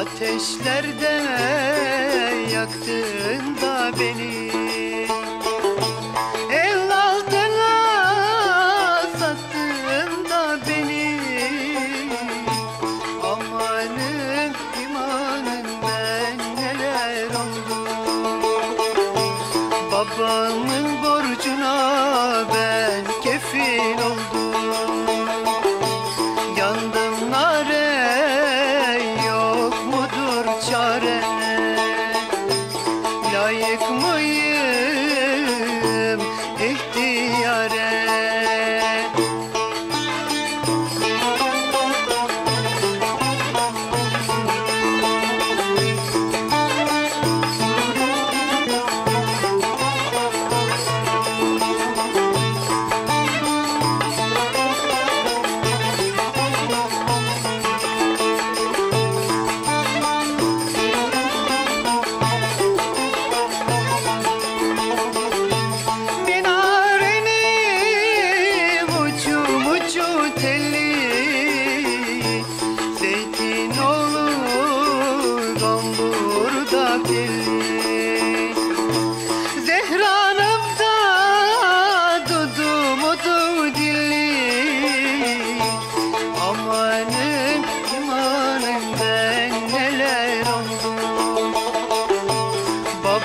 Ateşlerde yaktın da beni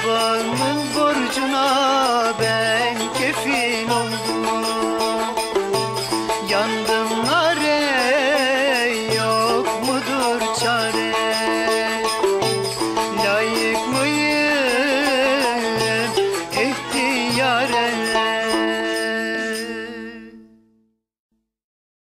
Babamın borcuna ben kefil oldum la la